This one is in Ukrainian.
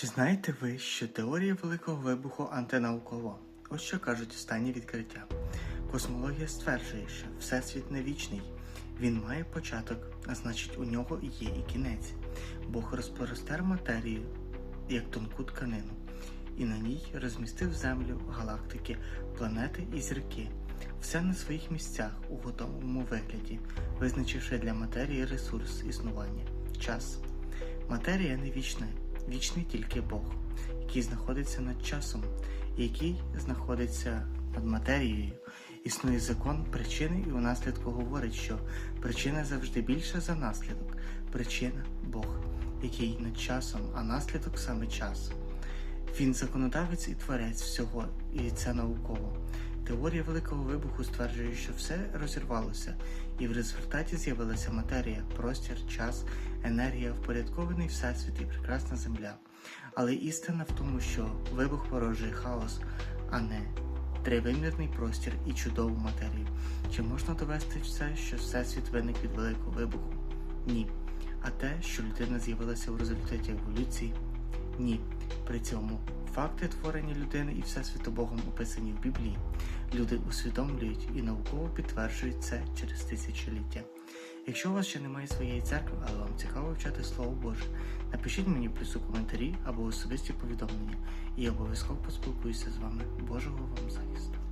Чи знаєте ви, що теорія Великого вибуху антинаукова? Ось що кажуть останні відкриття. Космологія стверджує, що Всесвіт не вічний. Він має початок, а значить у нього є і кінець. Бог розпростер матерію, як тонку тканину, і на ній розмістив землю, галактики, планети і зірки. Все на своїх місцях у готовому вигляді, визначивши для матерії ресурс існування час. Матерія не вічна, вічний тільки Бог, який знаходиться над часом, який знаходиться над матерією. Існує закон причини і у наслідку говорить, що причина завжди більша за наслідок. Причина Бог, який над часом, а наслідок саме час. Він законодавець і творець всього, і це науково. Теорія Великого вибуху стверджує, що все розірвалося, і в результаті з'явилася матерія, простір, час, енергія, впорядкований всесвіт і прекрасна земля. Але істина в тому, що вибух породжує хаос, а не тривимірний простір і чудову матерію. Чи можна довести все, що всесвіт виник від великого вибуху? Ні. А те, що людина з'явилася в результаті еволюції? Ні. При цьому факти творення людини і всесвіту Богом описані в Біблії. Люди усвідомлюють і науково підтверджують це через тисячоліття. Якщо у вас ще немає своєї церкви, але вам цікаво вчати Слово Боже, напишіть мені плюс у коментарі або особисті повідомлення, і я обов'язково поспілкуюся з вами. Божого вам захисту!